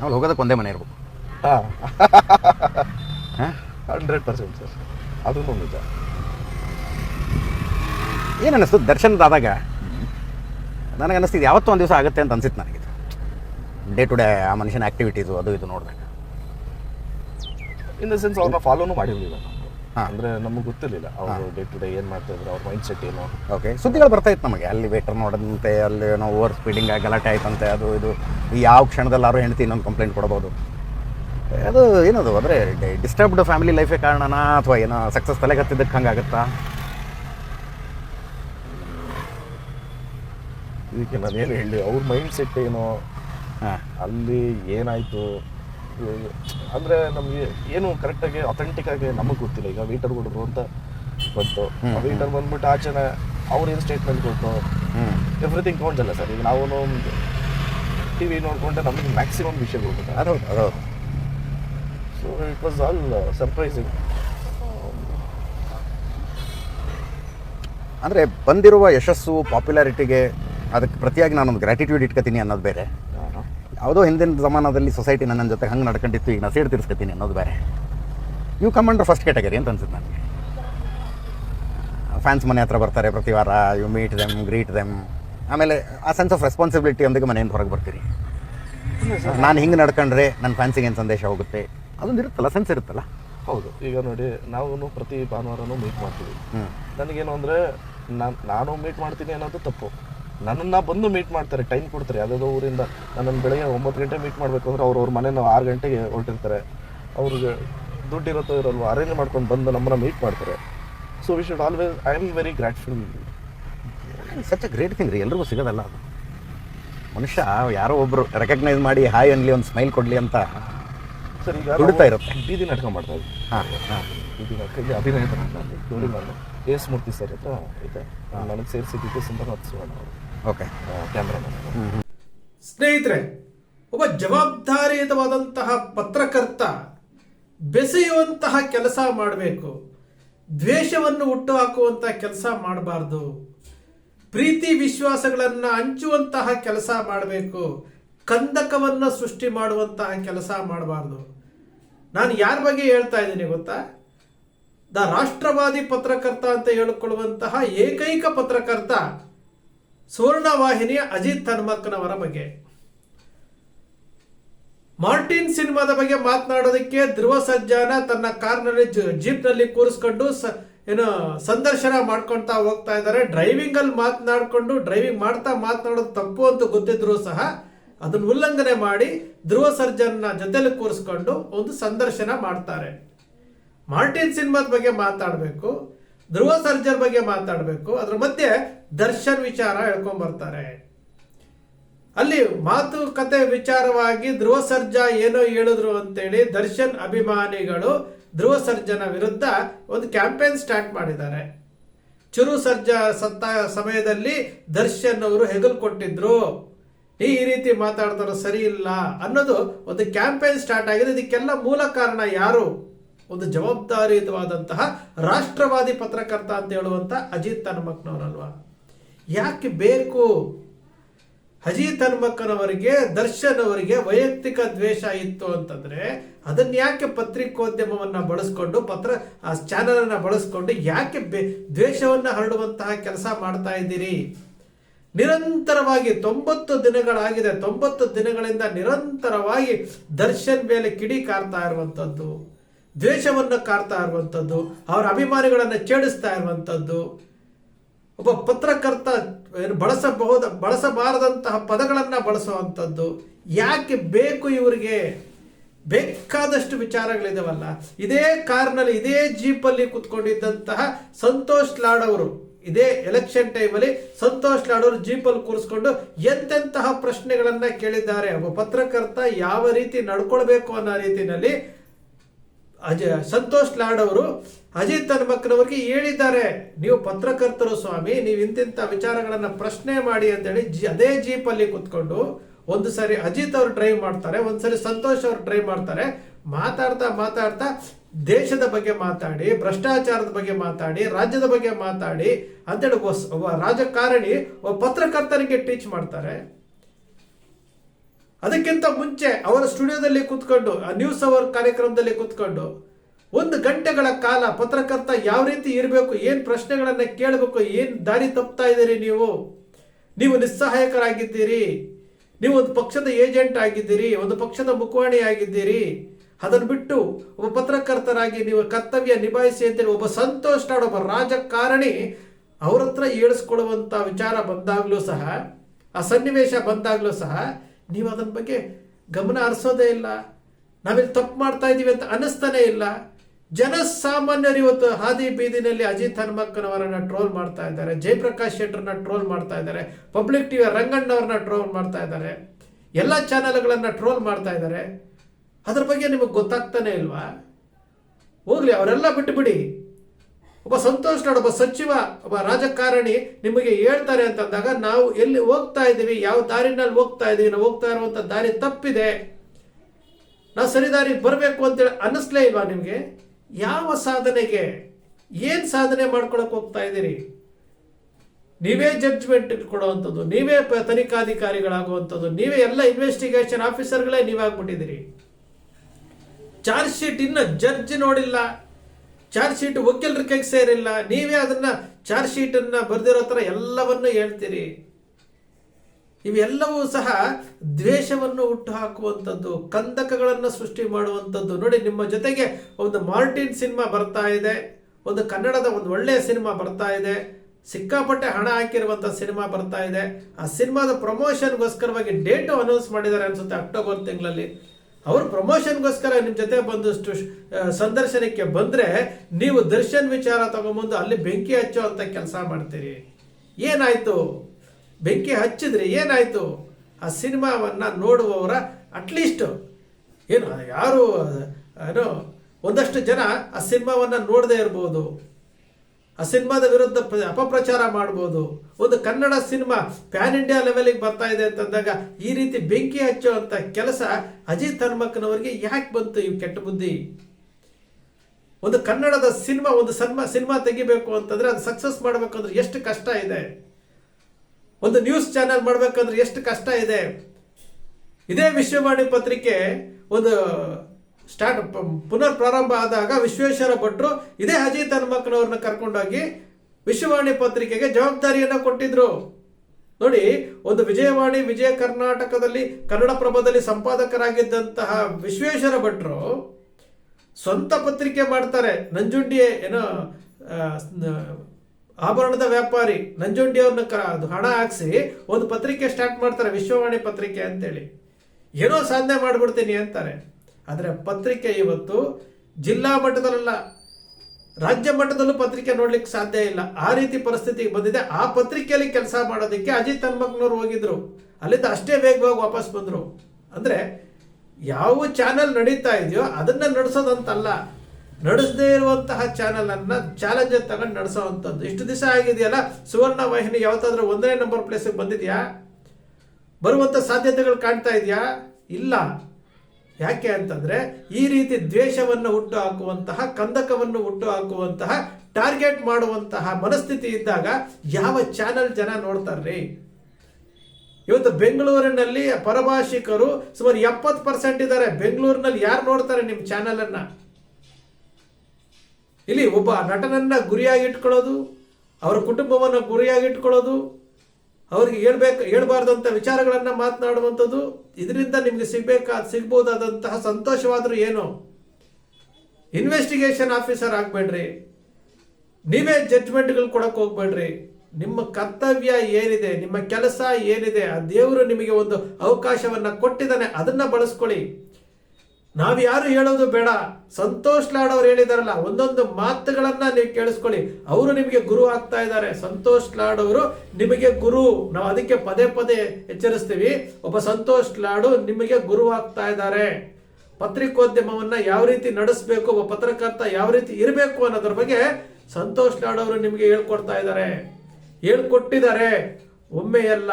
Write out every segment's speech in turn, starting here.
ಆಮೇಲೆ ಹೋಗೋದಕ್ಕೆ ಒಂದೇ ಮನೆ ಇರ್ಬೇಕು. ಹಾಂ. Hundred percent sir. ಅದು ನಿಜ. ಏನು ಅನ್ನಿಸ್ತು ದರ್ಶನದಾದಾಗ ನನಗೆ ಇದು ಯಾವತ್ತೂ ಒಂದು ದಿವಸ ಆಗುತ್ತೆ ಅಂತ ಅನಿಸಿತ್ತು ನನಗೆ. ಡೇ ಟು ಡೇ ಆ ಮನುಷ್ಯನ ಆ್ಯಕ್ಟಿವಿಟೀಸು ಅದು ಇದು ನೋಡಿದಾಗ. ಇನ್ ದ ಸೆನ್ಸ್ ಅವ್ರನ್ನ ಫಾಲೋನು ಮಾಡಿರಲಿಲ್ಲ ಹಾಂ. ಅಂದರೆ ನಮಗೆ ಗೊತ್ತಿರಲಿಲ್ಲ. ಅವರು ಡೇ ಟು ಡೇ ಏನು ಮಾಡ್ತಾ ಇದ್ರು ಅವ್ರ ಮೈಂಡ್ ಸೆಟ್ ಏನು. ಓಕೆ ಸುದ್ದಿಗಳು ಬರ್ತಾ ಇತ್ತು ನಮಗೆ. ಅಲ್ಲಿ ವೇಟರ್ ನೋಡದಂತೆ ಅಲ್ಲಿ ಏನೋ ಓವರ್ ಸ್ಪೀಡಿಂಗ್ ಗಲಾಟೆ ಆಯ್ತಂತೆ ಅದು ಇದು. ಯಾವ ಕ್ಷಣದಲ್ಲಾರು ಹೆಂಡತಿ ಇನ್ನೊಂದು ಕಂಪ್ಲೇಂಟ್ ಕೊಡ್ಬೋದು. ಅದು ಏನದು ಅಂದರೆ ಡಿಸ್ಟರ್ಬ್ಡ್ ಫ್ಯಾಮಿಲಿ ಲೈಫೇ ಕಾರಣನಾ? ಅಥವಾ ಏನೋ ಸಕ್ಸಸ್ ತಲೆಗೆ ಹತ್ತಿದ್ದಕ್ಕೆ ಹಂಗಾಗತ್ತಾ? ಇದಕ್ಕೆ ನಾನು ಏನು ಹೇಳಿ ಅವ್ರ ಮೈಂಡ್ ಸೆಟ್ ಏನು? ಅಲ್ಲಿ ಏನಾಯಿತು? ಅಂದರೆ ನಮಗೆ ಏನು ಕರೆಕ್ಟಾಗಿ ಅಥೆಂಟಿಕ್ ಆಗಿ ನಮಗೆ ಗೊತ್ತಿಲ್ಲ. ಈಗ ವೀಟರ್ ಕೊಡೋದು ಅಂತ ಬಂತು. ವೀಟರ್ ಬಂದ್ಬಿಟ್ಟು ಆಚೆನ ಅವ್ರು ಏನು ಸ್ಟೇಟ್ಮೆಂಟ್ ಕೊಟ್ಟು ಎವ್ರಿಥಿಂಗ್ ಕೌಂಟ್ಸ್ ಸರ್. ಈಗ ನಾವು ಟಿ ವಿ ನೋಡಿಕೊಂಡ್ರೆ ನಮಗೆ ಮ್ಯಾಕ್ಸಿಮಮ್ ವಿಷಯ ಅದು so it was all surprising ಅಂದರೆ ಬಂದಿರುವ ಯಶಸ್ಸು ಪಾಪ್ಯುಲಾರಿಟಿಗೆ ಅದಕ್ಕೆ ಪ್ರತಿಯಾಗಿ ನಾನೊಂದು ಗ್ರ್ಯಾಟಿಟ್ಯೂಡ್ ಇಟ್ಕೊತೀನಿ ಅನ್ನೋದು ಬೇರೆ. ಯಾವುದೋ ಹಿಂದಿನ ಜಮಾನದಲ್ಲಿ ಸೊಸೈಟಿ ನನ್ನ ಜೊತೆ ಹಂಗೆ ನಡ್ಕೊಂಡಿತ್ತು ಈಗ ನಾ ಸೇಡ್ ತೀರಿಸ್ಕೊತೀನಿ ಅನ್ನೋದು ಬೇರೆ. You come under first category ಅಂತ ಅನ್ಸುತ್ತೆ ನನಗೆ. ಫ್ಯಾನ್ಸ್ ಮನೆ ಹತ್ರ ಬರ್ತಾರೆ ಪ್ರತಿ ವಾರ you meet them greet them ಆಮೇಲೆ ಆ ಸೆನ್ಸ್ ಆಫ್ ರೆಸ್ಪಾನ್ಸಿಬಿಲಿಟಿ ಒಂದಿಗೆ ಮನೆಯಿಂದ ಹೊರಗೆ ಬರ್ತೀರಿ. ನಾನು ಹಿಂಗೆ ನಡ್ಕೊಂಡ್ರೆ ನನ್ನ ಫ್ಯಾನ್ಸಿಗೆ ಏನು ಸಂದೇಶ ಹೋಗುತ್ತೆ? ಅದೊಂದು ಇರುತ್ತಲ್ಲ ಸೆನ್ಸ್ ಇರುತ್ತಲ್ಲ. ಹೌದು ಈಗ ನೋಡಿ ನಾವು ಪ್ರತಿ ಭಾನುವಾರನೂ ಮೀಟ್ ಮಾಡ್ತೀವಿ. ನನಗೇನು ಅಂದರೆ ನಾನು ನಾನು ಮೀಟ್ ಮಾಡ್ತೀನಿ ಅನ್ನೋದು ತಪ್ಪು. ನನ್ನನ್ನು ಬಂದು ಮೀಟ್ ಮಾಡ್ತಾರೆ ಟೈಮ್ ಕೊಡ್ತಾರೆ. ಯಾವುದೋ ಊರಿಂದ ನನ್ನನ್ನು ಬೆಳಗ್ಗೆ ಒಂಬತ್ತು ಗಂಟೆ ಮೀಟ್ ಮಾಡಬೇಕು ಅಂದ್ರೆ ಅವ್ರವ್ರ ಮನೆ ನಾವು ಆರು ಗಂಟೆಗೆ ಹೊರಟಿರ್ತಾರೆ. ಅವ್ರಿಗೆ ದುಡ್ಡು ಇರುತ್ತೋ ಇರೋಲ್ವ ಅರೇಂಜ್ ಮಾಡ್ಕೊಂಡು ಬಂದು ನಮ್ಮನ್ನು ಮೀಟ್ ಮಾಡ್ತಾರೆ. So we should always I am very grateful such a great thing ರೀ. ಎಲ್ರಿಗೂ ಸಿಗೋದಲ್ಲ ಅದು. ಮನುಷ್ಯ ಯಾರೋ ಒಬ್ಬರು ರೆಕಗ್ನೈಸ್ ಮಾಡಿ ಹಾಯ್ ಅನ್ಲಿ ಒಂದು ಸ್ಮೈಲ್ ಕೊಡಲಿ ಅಂತ ಸರ್ ಈಗ ದುಡಿತಾ ಇರುತ್ತೆ. ಬೀದಿ ನಾಟಕ ಮಾಡ್ತಾ ಇದ್ವಿ ಹಾಂ. ಹಾಂ ಬೀದಿ ನಾಟಕ ಇಲ್ಲಿ ಅಭಿನಯ ತಂಡದಲ್ಲಿ ನೋಡಿ ನಾನು. ಎಸ್ ಮೂರ್ತಿ ಸರ್ ಹತ್ರ ಇದೆ. ನನಗೆ ಸೇರಿಸಿದ್ದಕ್ಕೆ ಸುಂದರನಾಥ್ ಸುವರ್ಣ ಅವರು. ಓಕೆ ಕ್ಯಾಮ್ರಾಮನ್ ಸ್ನೇಹಿತರೆ ಒಬ್ಬ ಜವಾಬ್ದಾರಿಯುತವಾದಂತಹ ಪತ್ರಕರ್ತ ಬೆಸೆಯುವಂತಹ ಕೆಲಸ ಮಾಡಬೇಕು. ದ್ವೇಷವನ್ನು ಹುಟ್ಟು ಹಾಕುವಂತಹ ಕೆಲಸ ಮಾಡಬಾರ್ದು. ಪ್ರೀತಿ ವಿಶ್ವಾಸಗಳನ್ನು ಹಂಚುವಂತಹ ಕೆಲಸ ಮಾಡಬೇಕು. ಕಂದಕವನ್ನು ಸೃಷ್ಟಿ ಮಾಡುವಂತಹ ಕೆಲಸ ಮಾಡಬಾರ್ದು. ನಾನು ಯಾರ ಬಗ್ಗೆ ಹೇಳ್ತಾ ಇದ್ದೀನಿ ಗೊತ್ತಾ? ದ ರಾಷ್ಟ್ರವಾದಿ ಪತ್ರಕರ್ತ ಅಂತ ಹೇಳಿಕೊಳ್ಳುವಂತಹ ಏಕೈಕ ಪತ್ರಕರ್ತ ಸುವರ್ಣ ವಾಹಿನಿಯ ಅಜಿತ್ ಹನುಮಕ್ಕನವರ ಬಗ್ಗೆ. ಮಾರ್ಟಿನ್ ಸಿನಿಮಾದ ಬಗ್ಗೆ ಮಾತನಾಡೋದಕ್ಕೆ ಧ್ರುವ ಸಜ್ಜಾನ ತನ್ನ ಕಾರ್ನಲ್ಲಿ ಜೀಪ್ನಲ್ಲಿ ಕೂರಿಸ್ಕೊಂಡು ಸ ಏನು ಸಂದರ್ಶನ ಮಾಡ್ಕೊಳ್ತಾ ಹೋಗ್ತಾ ಇದ್ದಾರೆ. ಡ್ರೈವಿಂಗ್ ಅಲ್ಲಿ ಮಾತನಾಡ್ಕೊಂಡು ಡ್ರೈವಿಂಗ್ ಮಾಡ್ತಾ ಮಾತನಾಡೋದು ತಪ್ಪು ಅಂತ ಗೊತ್ತಿದ್ರೂ ಸಹ ಅದನ್ನು ಉಲ್ಲಂಘನೆ ಮಾಡಿ ಧ್ರುವ ಸರ್ಜನ್ನ ಜೊತೆಲಿ ಕೂರಿಸ್ಕೊಂಡು ಒಂದು ಸಂದರ್ಶನ ಮಾಡ್ತಾರೆ. ಮಾರ್ಟಿನ್ ಸಿನಿಮಾದ ಬಗ್ಗೆ ಮಾತಾಡಬೇಕು, ಧ್ರುವ ಸರ್ಜನ್ ಬಗ್ಗೆ ಮಾತಾಡಬೇಕು, ಅದ್ರ ಮಧ್ಯೆ ದರ್ಶನ್ ವಿಚಾರ ಹೇಳ್ಕೊಂಡ್ ಬರ್ತಾರೆ. ಅಲ್ಲಿ ಮಾತುಕತೆ ವಿಚಾರವಾಗಿ ಧ್ರುವ ಸರ್ಜಾ ಏನೋ ಹೇಳಿದ್ರು ಅಂತೇಳಿ ದರ್ಶನ್ ಅಭಿಮಾನಿಗಳು ಧ್ರುವ ಸರ್ಜನ ವಿರುದ್ಧ ಒಂದು ಕ್ಯಾಂಪೇನ್ ಸ್ಟಾರ್ಟ್ ಮಾಡಿದ್ದಾರೆ. ಚುರು ಸರ್ಜ ಸತ್ತ ಸಮಯದಲ್ಲಿ ದರ್ಶನ್ ಅವರು ಹೆಗಲು ಕೊಟ್ಟಿದ್ರು ಈ ರೀತಿ ಮಾತಾಡ್ತಾರೋ ಸರಿ ಇಲ್ಲ ಅನ್ನೋದು ಒಂದು ಕ್ಯಾಂಪೇನ್ ಸ್ಟಾರ್ಟ್ ಆಗಿದೆ. ಇದಕ್ಕೆಲ್ಲ ಮೂಲ ಕಾರಣ ಯಾರು? ಒಂದು ಜವಾಬ್ದಾರಿಯುತವಾದಂತಹ ರಾಷ್ಟ್ರವಾದಿ ಪತ್ರಕರ್ತ ಅಂತ ಹೇಳುವಂತ ಅಜಿತ್ ತನ್ಮಕ್ನವರಲ್ವಾ? ಯಾಕೆ ಬೇಕು? ಅಜಿತ್ ತನ್ಮಕ್ಕನವರಿಗೆ ದರ್ಶನ್ ಅವರಿಗೆ ವೈಯಕ್ತಿಕ ದ್ವೇಷ ಇತ್ತು ಅಂತಂದ್ರೆ, ಅದನ್ನ ಯಾಕೆ ಪತ್ರಿಕೋದ್ಯಮವನ್ನ ಬಳಸ್ಕೊಂಡು, ಪತ್ರ, ಆ ಚಾನಲ್ ಅನ್ನ ಬಳಸ್ಕೊಂಡು ಯಾಕೆ ದ್ವೇಷವನ್ನ ಹರಡುವಂತಹ ಕೆಲಸ ಮಾಡ್ತಾ ಇದ್ದೀರಿ? ನಿರಂತರವಾಗಿ ತೊಂಬತ್ತು ದಿನಗಳಾಗಿದೆ, ತೊಂಬತ್ತು ದಿನಗಳಿಂದ ನಿರಂತರವಾಗಿ ದರ್ಶನ್ ಮೇಲೆ ಕಿಡಿ ಕಾರ್ತಾ ಇರುವಂಥದ್ದು ದ್ವೇಷವನ್ನು ಕಾರ್ತಾ ಇರುವಂಥದ್ದು ಅವರ ಅಭಿಮಾನಿಗಳನ್ನು ಚೇಡಿಸ್ತಾ ಇರುವಂಥದ್ದು ಒಬ್ಬ ಪತ್ರಕರ್ತ ಏನು ಬಳಸಬಹುದ, ಬಳಸಬಾರದಂತಹ ಪದಗಳನ್ನು ಬಳಸುವಂಥದ್ದು ಯಾಕೆ ಬೇಕು ಇವರಿಗೆ? ಬೇಕಾದಷ್ಟು ವಿಚಾರಗಳಿದಾವಲ್ಲ. ಇದೇ ಕಾರ್ನಲ್ಲಿ, ಇದೇ ಜೀಪಲ್ಲಿ ಕುತ್ಕೊಂಡಿದ್ದಂತಹ ಸಂತೋಷ್ ಲಾಡ್ ಅವರು, ಇದೇ ಎಲೆಕ್ಷನ್ ಟೈಮಲ್ಲಿ ಸಂತೋಷ್ ಲಾಡ್ ಅವರು ಜೀಪಲ್ಲಿ ಕೂರಿಸ್ಕೊಂಡು ಎಂತೆಂತಹ ಪ್ರಶ್ನೆಗಳನ್ನು ಕೇಳಿದ್ದಾರೆ. ಒಬ್ಬ ಪತ್ರಕರ್ತ ಯಾವ ರೀತಿ ನಡ್ಕೊಳ್ಬೇಕು ಅನ್ನೋ ರೀತಿಯಲ್ಲಿ ಅಜ, ಸಂತೋಷ್ ಲಾಡ್ ಅವರು ಅಜಿತ್ ಹನುಮಕ್ಕನವರಿಗೆ ಹೇಳಿದ್ದಾರೆ, ನೀವು ಪತ್ರಕರ್ತರು ಸ್ವಾಮಿ, ನೀವು ಇಂತಿಂಥ ವಿಚಾರಗಳನ್ನು ಪ್ರಶ್ನೆ ಮಾಡಿ ಅಂತೇಳಿ ಜಿ, ಅದೇ ಜೀಪಲ್ಲಿ ಕುತ್ಕೊಂಡು ಒಂದು ಸರಿ ಅಜಿತ್ ಅವರು ಡ್ರೈವ್ ಮಾಡ್ತಾರೆ, ಒಂದು ಸರಿ ಸಂತೋಷ್ ಅವರು ಡ್ರೈವ್ ಮಾಡ್ತಾರೆ, ಮಾತಾಡ್ತಾ ಮಾತಾಡ್ತಾ ದೇಶದ ಬಗ್ಗೆ ಮಾತಾಡಿ, ಭ್ರಷ್ಟಾಚಾರದ ಬಗ್ಗೆ ಮಾತಾಡಿ, ರಾಜ್ಯದ ಬಗ್ಗೆ ಮಾತಾಡಿ ಅಂತೇಳಿ ಒಬ್ಬ ರಾಜಕಾರಣಿ ಒಬ್ಬ ಪತ್ರಕರ್ತನಿಗೆ ಟೀಚ್ ಮಾಡ್ತಾರೆ. ಅದಕ್ಕಿಂತ ಮುಂಚೆ ಅವರ ಸ್ಟುಡಿಯೋದಲ್ಲಿ ಕೂತ್ಕೊಂಡು, ಆ ನ್ಯೂಸ್ ಅವರ್ ಕಾರ್ಯಕ್ರಮದಲ್ಲಿ ಕೂತ್ಕೊಂಡು, ಒಂದು ಗಂಟೆಗಳ ಕಾಲ ಪತ್ರಕರ್ತ ಯಾವ ರೀತಿ ಇರಬೇಕು, ಏನು ಪ್ರಶ್ನೆಗಳನ್ನ ಕೇಳಬೇಕು, ಏನು ದಾರಿ ತಪ್ತಾ ಇದ್ದೀರಿ ನೀವು? ನೀವು ನಿಸ್ಸಹಾಯಕರಾಗಿದ್ದೀರಿ. ನೀವು ಒಂದು ಪಕ್ಷದ ಏಜೆಂಟ್ ಆಗಿದ್ದೀರಿ, ಒಂದು ಪಕ್ಷದ ಮುಖವಾಣಿ ಆಗಿದ್ದೀರಿ. ಅದನ್ನು ಬಿಟ್ಟು ಒಬ್ಬ ಪತ್ರಕರ್ತರಾಗಿ ನೀವು ಕರ್ತವ್ಯ ನಿಭಾಯಿಸಿ ಅಂತೇಳಿ ಒಬ್ಬ ಸಂತೋಷ ಒಬ್ಬ ರಾಜಕಾರಣಿ ಅವ್ರ ಹತ್ರ ಏಳಿಸ್ಕೊಳ್ಳುವಂಥ ವಿಚಾರ ಬಂದಾಗಲೂ ಸಹ, ಆ ಸನ್ನಿವೇಶ ಬಂದಾಗಲೂ ಸಹ ನೀವು ಅದನ್ನ ಬಗ್ಗೆ ಗಮನ ಹರಿಸೋದೇ ಇಲ್ಲ. ನಾವಿಲ್ಲಿ ತಪ್ಪು ಮಾಡ್ತಾ ಇದ್ದೀವಿ ಅಂತ ಅನ್ನಿಸ್ತಾನೆ ಇಲ್ಲ. ಜನಸಾಮಾನ್ಯರು ಇವತ್ತು ಹಾದಿ ಬೀದಿನಲ್ಲಿ ಅಜಿತ್ ಹನುಮಕ್ಕನವರನ್ನ ಟ್ರೋಲ್ ಮಾಡ್ತಾ ಇದ್ದಾರೆ. ಜಯಪ್ರಕಾಶ್ ಶೆಟ್ಟರ್ನ ಟ್ರೋಲ್ ಮಾಡ್ತಾ ಇದ್ದಾರೆ. ಪಬ್ಲಿಕ್ ಟಿವಿ ರಂಗಣ್ಣವ್ರನ್ನ ಟ್ರೋಲ್ ಮಾಡ್ತಾ ಇದ್ದಾರೆ. ಎಲ್ಲ ಚಾನೆಲ್ಗಳನ್ನ ಟ್ರೋಲ್ ಮಾಡ್ತಾ ಇದ್ದಾರೆ. ಅದ್ರ ಬಗ್ಗೆ ನಿಮಗೆ ಗೊತ್ತಾಗ್ತಾನೆ ಇಲ್ವಾ? ಹೋಗ್ಲಿ, ಅವರೆಲ್ಲ ಬಿಟ್ಟುಬಿಡಿ ಒಬ್ಬ ಸಂತೋಷ್ ನಾಡ್ ಒಬ್ಬ ಸಚಿವ, ಒಬ್ಬ ರಾಜಕಾರಣಿ ನಿಮಗೆ ಹೇಳ್ತಾರೆ ಅಂತಂದಾಗ, ನಾವು ಎಲ್ಲಿ ಹೋಗ್ತಾ ಇದ್ದೀವಿ, ಯಾವ ದಾರಿನಲ್ಲಿ ಹೋಗ್ತಾ ಇದ್ದೀವಿ, ನಾವು ಹೋಗ್ತಾ ಇರುವಂತ ದಾರಿ ತಪ್ಪಿದೆ. ನಾವು ಸರಿದಾರಿ ಬರಬೇಕು ಅಂತೇಳಿ ಅನ್ನಿಸ್ಲೇ ಇಲ್ವಾ ನಿಮಗೆ? ಯಾವ ಸಾಧನೆಗೆ, ಏನು ಸಾಧನೆ ಮಾಡ್ಕೊಳಕ್ ಹೋಗ್ತಾ ಇದ್ದೀರಿ? ನೀವೇ ಜಡ್ಜ್ಮೆಂಟ್ ಕೊಡುವಂಥದ್ದು, ನೀವೇ ತನಿಖಾಧಿಕಾರಿಗಳಾಗುವಂಥದ್ದು, ನೀವೇ ಎಲ್ಲ ಇನ್ವೆಸ್ಟಿಗೇಷನ್ ಆಫೀಸರ್ಗಳೇ ನೀವಾಗ್ಬಿಟ್ಟಿದ್ದೀರಿ. ಚಾರ್ಜ್ ಶೀಟ್ ಇನ್ನು ಜಡ್ಜ್ ನೋಡಿಲ್ಲ. ಚಾರ್ಜ್ ಶೀಟ್ ವಕೀಲರ ಕೈಗೆ ಸೇರಿಲ್ಲ. ನೀವೇ ಅದನ್ನ ಚಾರ್ಜ್ ಶೀಟ್ ಅನ್ನ ಬರ್ದಿರೋ ಥರ ಎಲ್ಲವನ್ನೂ ಹೇಳ್ತೀರಿ. ಇವೆಲ್ಲವೂ ಸಹ ದ್ವೇಷವನ್ನು ಹುಟ್ಟು ಹಾಕುವಂಥದ್ದು ಕಂದಕಗಳನ್ನು ಸೃಷ್ಟಿ ಮಾಡುವಂಥದ್ದು. ನೋಡಿ, ನಿಮ್ಮ ಜೊತೆಗೆ ಒಂದು ಮಾರ್ಟಿನ್ ಸಿನಿಮಾ ಬರ್ತಾ ಇದೆ. ಒಂದು ಕನ್ನಡದ ಒಂದು ಒಳ್ಳೆಯ ಸಿನಿಮಾ ಬರ್ತಾ ಇದೆ. ಸಿಕ್ಕಾಪಟ್ಟೆ ಹಣ ಹಾಕಿರುವಂಥ ಸಿನಿಮಾ ಬರ್ತಾ ಇದೆ. ಆ ಸಿನಿಮಾದ ಪ್ರಮೋಷನ್ಗೋಸ್ಕರವಾಗಿ ಡೇಟು ಅನೌನ್ಸ್ ಮಾಡಿದ್ದಾರೆ ಅನ್ಸುತ್ತೆ ಅಕ್ಟೋಬರ್ ತಿಂಗಳಲ್ಲಿ. ಅವರು ಪ್ರಮೋಷನ್ಗೋಸ್ಕರ ನಿಮ್ಮ ಜೊತೆ ಬಂದಷ್ಟು ಸಂದರ್ಶನಕ್ಕೆ ಬಂದ್ರೆ ನೀವು ದರ್ಶನ್ ವಿಚಾರ ತಗೊಂಬಂದು ಅಲ್ಲಿ ಬೆಂಕಿ ಹಚ್ಚೋ ಅಂತ ಕೆಲಸ ಮಾಡ್ತೀರಿ. ಏನಾಯ್ತು? ಬೆಂಕಿ ಹಚ್ಚಿದ್ರೆ ಏನಾಯ್ತು? ಆ ಸಿನಿಮಾವನ್ನ ನೋಡುವವರ ಅಟ್ಲೀಸ್ಟ್ ಏನು, ಯಾರು ಏನು, ಒಂದಷ್ಟು ಜನ ಆ ಸಿನಿಮಾವನ್ನ ನೋಡದೇ ಇರ್ಬೋದು. ಆ ಸಿನಿಮಾದ ವಿರುದ್ಧ ಪ್ರ- ಅಪಪ್ರಚಾರ ಮಾಡ್ಬೋದು. ಒಂದು ಕನ್ನಡ ಸಿನಿಮಾ ಪ್ಯಾನ್ ಇಂಡಿಯಾ ಲೆವೆಲಿಗೆ ಬರ್ತಾ ಇದೆ ಅಂತಂದಾಗ ಈ ರೀತಿ ಬೆಂಕಿ ಹಚ್ಚುವಂಥ ಕೆಲಸ ಅಜಿತ್ ಹನುಮಕ್ಕನವರಿಗೆ ಯಾಕೆ ಬಂತು ಈ ಕೆಟ್ಟ ಬುದ್ಧಿ? ಒಂದು ಕನ್ನಡದ ಸಿನಿಮಾ, ಒಂದು ಸನ್ಮಾ, ಸಿನಿಮಾ ತೆಗಿಬೇಕು ಅಂತಂದ್ರೆ ಅದು ಸಕ್ಸಸ್ ಮಾಡಬೇಕಂದ್ರೆ ಎಷ್ಟು ಕಷ್ಟ ಇದೆ. ಒಂದು ನ್ಯೂಸ್ ಚಾನೆಲ್ ಮಾಡ್ಬೇಕಂದ್ರೆ ಎಷ್ಟು ಕಷ್ಟ ಇದೆ. ಇದೇ ವಿಶ್ವವಾಣಿ ಪತ್ರಿಕೆ ಒಂದು ಸ್ಟಾರ್ಟ್ ಪುನರ್ ಪ್ರಾರಂಭ ಆದಾಗ ವಿಶ್ವೇಶ್ವರ ಭಟ್ರು ಇದೇ ಅಜಿತ್ ಹನುಮಕ್ಕನವ್ರನ್ನ ಕರ್ಕೊಂಡೋಗಿ ವಿಶ್ವವಾಣಿ ಪತ್ರಿಕೆಗೆ ಜವಾಬ್ದಾರಿಯನ್ನು ಕೊಟ್ಟಿದ್ರು. ನೋಡಿ, ಒಂದು ವಿಜಯವಾಣಿ, ವಿಜಯ ಕರ್ನಾಟಕದಲ್ಲಿ ಕನ್ನಡಪ್ರಭದಲ್ಲಿ ಸಂಪಾದಕರಾಗಿದ್ದಂತಹ ವಿಶ್ವೇಶ್ವರ ಭಟ್ರು ಸ್ವಂತ ಪತ್ರಿಕೆ ಮಾಡ್ತಾರೆ. ನಂಜುಂಡಿ ಏನೋ ಆಭರಣದ ವ್ಯಾಪಾರಿ ನಂಜುಂಡಿ ಅವ್ರನ್ನ ಕ ಅದು ಹಣ ಹಾಕ್ಸಿ ಒಂದು ಪತ್ರಿಕೆ ಸ್ಟಾರ್ಟ್ ಮಾಡ್ತಾರೆ, ವಿಶ್ವವಾಣಿ ಪತ್ರಿಕೆ ಅಂತೇಳಿ. ಏನೋ ಸಾಧನೆ ಮಾಡ್ಬಿಡ್ತೀನಿ ಅಂತಾರೆ. ಆದರೆ ಪತ್ರಿಕೆ ಇವತ್ತು ಜಿಲ್ಲಾ ಮಟ್ಟದಲ್ಲ ರಾಜ್ಯ ಮಟ್ಟದಲ್ಲೂ ಪತ್ರಿಕೆ ನೋಡ್ಲಿಕ್ಕೆ ಸಾಧ್ಯ ಇಲ್ಲ. ಆ ರೀತಿ ಪರಿಸ್ಥಿತಿಗೆ ಬಂದಿದೆ. ಆ ಪತ್ರಿಕೆಯಲ್ಲಿ ಕೆಲಸ ಮಾಡೋದಕ್ಕೆ ಅಜಿತ್ ಹನ್ಮಕ್ನವ್ರು ಹೋಗಿದ್ರು. ಅಲ್ಲಿಂದ ಅಷ್ಟೇ ವೇಗವಾಗಿ ವಾಪಸ್ ಬಂದ್ರು. ಅಂದರೆ ಯಾವ ಚಾನೆಲ್ ನಡೀತಾ ಇದೆಯೋ ಅದನ್ನ ನಡೆಸೋದಂತಲ್ಲ. ನಡೆಸದೇ ಇರುವಂತಹ ಚಾನೆಲ್ ಅನ್ನ ಚಾಲೆಂಜ್ ತಗೊಂಡು ನಡೆಸೋವಂಥದ್ದು. ಇಷ್ಟು ದಿವಸ ಆಗಿದೆಯಲ್ಲ? ಸುವರ್ಣ ವಾಹಿನಿ ಯಾವತ್ತಾದರೂ ಒಂದನೇ ನಂಬರ್ ಪ್ಲೇಸಿಗೆ ಬಂದಿದೆಯಾ? ಬರುವಂತ ಸಾಧ್ಯತೆಗಳು ಕಾಣ್ತಾ ಇದೆಯಾ? ಇಲ್ಲ. ಯಾಕೆ ಅಂತಂದ್ರೆ ಈ ರೀತಿ ದ್ವೇಷವನ್ನು ಹುಟ್ಟು ಹಾಕುವಂತಹ ಕಂದಕವನ್ನು ಹುಟ್ಟು ಹಾಕುವಂತಹ ಟಾರ್ಗೆಟ್ ಮಾಡುವಂತಹ ಮನಸ್ಥಿತಿ ಇದ್ದಾಗ ಯಾವ ಚಾನೆಲ್ ಜನ ನೋಡ್ತಾರ್ರಿ? ಇವತ್ತು ಬೆಂಗಳೂರಿನಲ್ಲಿ ಪರಭಾಷಿಕರು ಸುಮಾರು ಎಪ್ಪತ್ತು ಪರ್ಸೆಂಟ್ ಇದ್ದಾರೆ. ಬೆಂಗಳೂರಿನಲ್ಲಿ ಯಾರು ನೋಡ್ತಾರೆ ನಿಮ್ಮ ಚಾನೆಲ್ ಅನ್ನ ಇಲ್ಲಿ ಒಬ್ಬ ನಟನನ್ನ ಗುರಿಯಾಗಿಟ್ಕೊಳ್ಳೋದು ಅವರ ಕುಟುಂಬವನ್ನು ಗುರಿಯಾಗಿಟ್ಕೊಳ್ಳೋದು ಅವ್ರಿಗೆ ಹೇಳ್ಬೇಕು ಹೇಳ್ಬಾರ್ದಂಥ ವಿಚಾರಗಳನ್ನು ಮಾತನಾಡುವಂಥದ್ದು, ಇದರಿಂದ ನಿಮಗೆ ಸಿಗಬೇಕಾದ ಸಿಗ್ಬೋದಾದಂತಹ ಸಂತೋಷವಾದರೂ ಏನು? ಇನ್ವೆಸ್ಟಿಗೇಷನ್ ಆಫೀಸರ್ ಆಗಬೇಡ್ರಿ. ನೀವೇ ಜಡ್ಜ್ಮೆಂಟ್ಗಳು ಕೊಡಕ್ ಹೋಗ್ಬೇಡ್ರಿ. ನಿಮ್ಮ ಕರ್ತವ್ಯ ಏನಿದೆ, ನಿಮ್ಮ ಕೆಲಸ ಏನಿದೆ, ಆ ದೇವರು ನಿಮಗೆ ಒಂದು ಅವಕಾಶವನ್ನ ಕೊಟ್ಟಿದ್ದಾನೆ, ಅದನ್ನ ಬಳಸ್ಕೊಳ್ಳಿ. ನಾವ್ ಯಾರು ಹೇಳೋದು ಬೇಡ. ಸಂತೋಷ್ ಲಾಡ್ ಅವ್ರು ಹೇಳಿದಾರಲ್ಲ, ಒಂದೊಂದು ಮಾತುಗಳನ್ನ ನೀವು ಕೇಳಿಸ್ಕೊಳ್ಳಿ. ಅವರು ನಿಮಗೆ ಗುರು ಆಗ್ತಾ ಇದ್ದಾರೆ. ಸಂತೋಷ್ ಲಾಡ್ ಅವರು ನಿಮಗೆ ಗುರು. ನಾವು ಅದಕ್ಕೆ ಪದೇ ಪದೇ ಎಚ್ಚರಿಸ್ತೀವಿ. ಒಬ್ಬ ಸಂತೋಷ್ ಲಾಡು ನಿಮಗೆ ಗುರು ಆಗ್ತಾ ಇದ್ದಾರೆ. ಪತ್ರಿಕೋದ್ಯಮವನ್ನ ಯಾವ ರೀತಿ ನಡೆಸಬೇಕು, ಒಬ್ಬ ಪತ್ರಕರ್ತ ಯಾವ ರೀತಿ ಇರಬೇಕು ಅನ್ನೋದ್ರ ಬಗ್ಗೆ ಸಂತೋಷ್ ಲಾಡ್ ಅವರು ನಿಮಗೆ ಹೇಳ್ಕೊಡ್ತಾ ಇದ್ದಾರೆ. ಹೇಳ್ಕೊಟ್ಟಿದ್ದಾರೆ. ಒಮ್ಮೆ ಅಲ್ಲ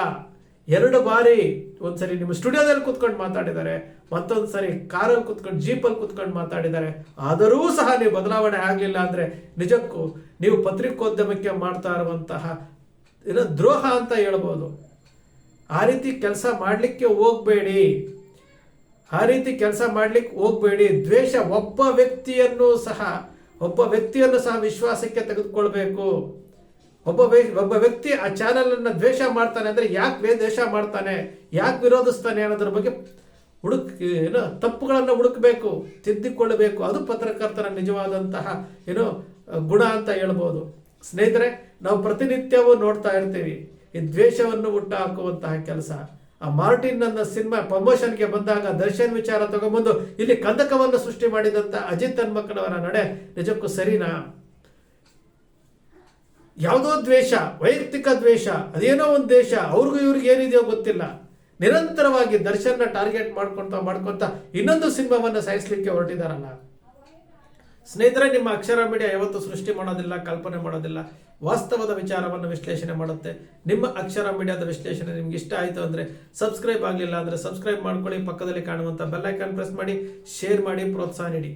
ಎರಡು ಬಾರಿ ಒಂದ್ಸರಿ ನಿಮ್ಮ ಸ್ಟುಡಿಯೋದಲ್ಲಿ ಕುತ್ಕೊಂಡು ಮಾತಾಡಿದ್ದಾರೆ, ಮತ್ತೊಂದು ಸರಿ ಕಾರಲ್ಲಿ ಕುತ್ಕೊಂಡು, ಜೀಪಲ್ಲಿ ಕುತ್ಕೊಂಡು ಮಾತಾಡಿದ್ದಾರೆ. ಆದರೂ ಸಹ ನೀವು ಬದಲಾವಣೆ ಆಗಲಿಲ್ಲ ಅಂದರೆ ನಿಜಕ್ಕೂ ನೀವು ಪತ್ರಿಕೋದ್ಯಮಕ್ಕೆ ಮಾಡ್ತಾ ಇರುವಂತಹ, ಏನೋ ದ್ರೋಹ ಅಂತ ಹೇಳ್ಬೋದು. ಆ ರೀತಿ ಕೆಲಸ ಮಾಡಲಿಕ್ಕೆ ಹೋಗಬೇಡಿ. ಆ ರೀತಿ ಕೆಲಸ ಮಾಡ್ಲಿಕ್ಕೆ ಹೋಗ್ಬೇಡಿ. ದ್ವೇಷ ಒಬ್ಬ ವ್ಯಕ್ತಿಯನ್ನು ಸಹ, ಒಬ್ಬ ವ್ಯಕ್ತಿಯನ್ನು ಸಹ ವಿಶ್ವಾಸಕ್ಕೆ ತೆಗೆದುಕೊಳ್ಬೇಕು. ಒಬ್ಬ ಒಬ್ಬ ವ್ಯಕ್ತಿ ಆ ಚಾನೆಲ್ ಅನ್ನ ದ್ವೇಷ ಮಾಡ್ತಾನೆ ಅಂದ್ರೆ ಯಾಕೆ ದ್ವೇಷ ಮಾಡ್ತಾನೆ? ಯಾಕೆ ವಿರೋಧಿಸ್ತಾನೆ ಅನ್ನೋದ್ರ ಬಗ್ಗೆ ಹುಡುಕ್, ಏನು, ತಪ್ಪುಗಳನ್ನು ಹುಡುಕಬೇಕು, ತಿದ್ದಿಕೊಳ್ಳಬೇಕು. ಅದು ಪತ್ರಕರ್ತರ ನಿಜವಾದಂತಹ, ಏನು, ಗುಣ ಅಂತ ಹೇಳ್ಬೋದು. ಸ್ನೇಹಿತರೆ, ನಾವು ಪ್ರತಿನಿತ್ಯವೂ ನೋಡ್ತಾ ಇರ್ತೀವಿ, ಈ ದ್ವೇಷವನ್ನು ಹುಟ್ಟು ಹಾಕುವಂತಹ ಕೆಲಸ. ಆ ಮಾರ್ಟಿನ್ ನನ್ನ ಸಿನಿಮಾ ಪ್ರಮೋಷನ್ಗೆ ಬಂದಾಗ ದರ್ಶನ್ ವಿಚಾರ ತಗೊಂಬಂದು ಇಲ್ಲಿ ಕಂದಕವನ್ನು ಸೃಷ್ಟಿ ಮಾಡಿದಂತ ಅಜಿತ್ ಹನ್ಮಕ್ಕನವರ ನಡೆ ನಿಜಕ್ಕೂ ಸರಿನಾ? ಯಾವುದೋ ದ್ವೇಷ, ವೈಯಕ್ತಿಕ ದ್ವೇಷ, ಅದೇನೋ ಒಂದು ದೇಶ, ಅವ್ರಿಗೂ ಇವ್ರಿಗೆ ಏನಿದೆಯೋ ಗೊತ್ತಿಲ್ಲ. ನಿರಂತರವಾಗಿ ದರ್ಶನ್ನ ಟಾರ್ಗೆಟ್ ಮಾಡ್ಕೊಂತ ಮಾಡ್ಕೊಂತ ಇನ್ನೊಂದು ಸಿನಿಮಾವನ್ನ ಸಾಯಿಸ್ಲಿಕ್ಕೆ ಹೊರಟಿದಾರಲ್ಲ. ಸ್ನೇಹಿತರೆ, ನಿಮ್ಮ ಅಕ್ಷರ ಮೀಡಿಯಾ ಯಾವತ್ತೂ ಸೃಷ್ಟಿ ಮಾಡೋದಿಲ್ಲ, ಕಲ್ಪನೆ ಮಾಡೋದಿಲ್ಲ. ವಾಸ್ತವದ ವಿಚಾರವನ್ನು ವಿಶ್ಲೇಷಣೆ ಮಾಡುತ್ತೆ. ನಿಮ್ಮ ಅಕ್ಷರ ಮೀಡಿಯಾದ ವಿಶ್ಲೇಷಣೆ ನಿಮ್ಗೆ ಇಷ್ಟ ಆಯಿತು ಅಂದರೆ ಸಬ್ಸ್ಕ್ರೈಬ್ ಆಗಲಿಲ್ಲ ಅಂದರೆ ಸಬ್ಸ್ಕ್ರೈಬ್ ಮಾಡ್ಕೊಳ್ಳಿ. ಪಕ್ಕದಲ್ಲಿ ಕಾಣುವಂಥ ಬೆಲ್ಲೈಕಾನ್ ಪ್ರೆಸ್ ಮಾಡಿ, ಶೇರ್ ಮಾಡಿ, ಪ್ರೋತ್ಸಾಹ ನೀಡಿ.